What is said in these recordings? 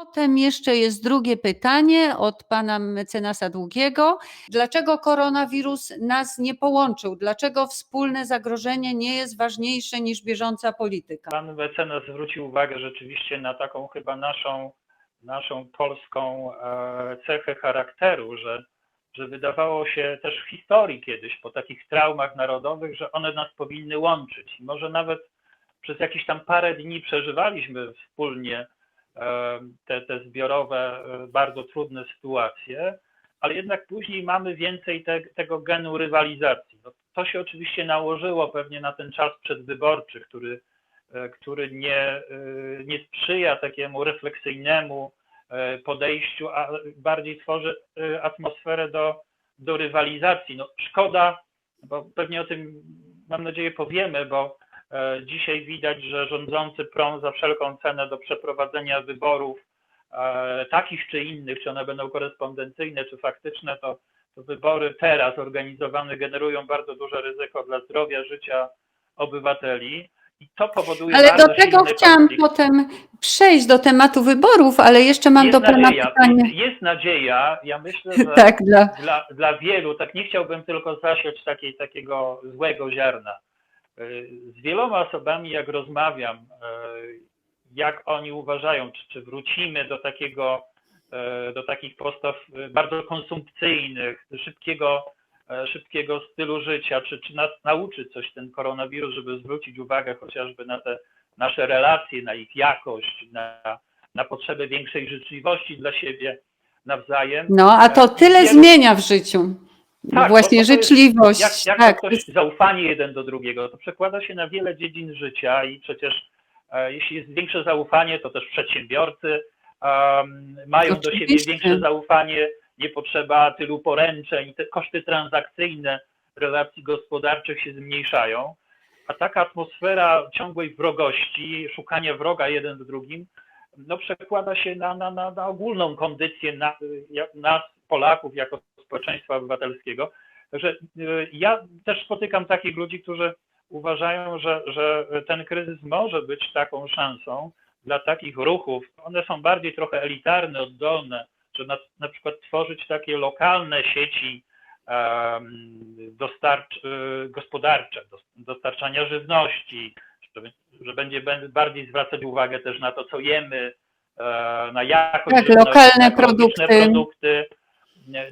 Potem jeszcze jest drugie pytanie od pana mecenasa Długiego. Dlaczego koronawirus nas nie połączył? Dlaczego wspólne zagrożenie nie jest ważniejsze niż bieżąca polityka? Pan mecenas zwrócił uwagę rzeczywiście na taką chyba naszą, naszą polską e, cechę charakteru, że, że wydawało się też w historii kiedyś, po takich traumach narodowych, że one nas powinny łączyć. Może nawet przez jakieś tam parę dni przeżywaliśmy wspólnie te, te zbiorowe, e, bardzo trudne sytuacje, ale jednak później mamy więcej te, tego genu rywalizacji. No, to się oczywiście nałożyło pewnie na ten czas przedwyborczy, który e, który nie, e, nie sprzyja takiemu refleksyjnemu podejściu, a bardziej tworzy atmosferę do, do rywalizacji. No, szkoda, bo pewnie o tym mam nadzieję powiemy, bo dzisiaj widać, że rządzący prą za wszelką cenę do przeprowadzenia wyborów e, takich czy innych, czy one będą korespondencyjne, czy faktyczne, to, to wybory teraz organizowane generują bardzo duże ryzyko dla zdrowia, życia obywateli. I to powoduje Ale do tego chciałam konflikt. potem przejść do tematu wyborów, ale jeszcze mam jest do pana nadzieja, pytanie. Jest, jest nadzieja. Ja myślę, że Tak, dla, dla, dla wielu, tak nie chciałbym tylko zasiać takiej, takiego złego ziarna. Y, Z wieloma osobami, jak rozmawiam, y, jak oni uważają, czy, czy wrócimy do takiego, y, do takich postaw bardzo konsumpcyjnych, szybkiego, e, szybkiego stylu życia, czy, czy nas nauczy coś ten koronawirus, żeby zwrócić uwagę chociażby na te nasze relacje, na ich jakość, na, na potrzebę większej życzliwości dla siebie nawzajem. no, a to tyle zmienia w życiu. Tak, Właśnie to jest- życzliwość. Jak, jak tak, to ktoś, zaufanie jeden do drugiego, to przekłada się na wiele dziedzin życia i przecież e, jeśli jest większe zaufanie, to też przedsiębiorcy em, mają do siebie Oczywiście. większe zaufanie, nie potrzeba tylu poręczeń, te koszty transakcyjne relacji gospodarczych się zmniejszają, a taka atmosfera ciągłej wrogości, szukania wroga jeden w drugim, no przekłada się na, na, na, na ogólną kondycję na, nas, Polaków, jako społeczeństwa obywatelskiego. Także y, ja też spotykam takich ludzi, którzy uważają, że, że ten kryzys może być taką szansą dla takich ruchów. One są bardziej trochę elitarne, oddolne, że na, na przykład tworzyć takie lokalne sieci dostarcz, y, gospodarcze, dos- dostarczania żywności, że, że będzie bardziej zwracać uwagę też na to, co jemy, e, na jakość Tak, żywności, lokalne produkty. produkty,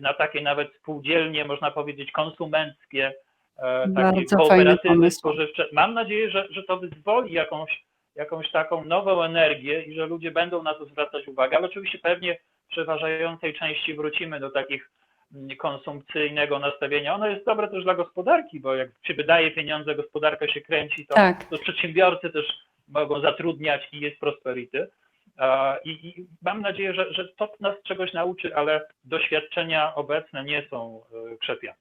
na takie nawet spółdzielnie, można powiedzieć, konsumenckie, e, takie Bardzo kooperatywy spożywcze. Mam nadzieję, że, że to wyzwoli jakąś, jakąś taką nową energię i że ludzie będą na to zwracać uwagę, ale oczywiście pewnie w przeważającej części wrócimy do takich mm, konsumpcyjnego nastawienia. Ono jest dobre też dla gospodarki, bo jak się wydaje pieniądze, gospodarka się kręci, to, Tak. to przedsiębiorcy też mogą zatrudniać i jest prosperity. I, I mam nadzieję, że, że to nas czegoś nauczy, ale doświadczenia obecne nie są e, krzepiane.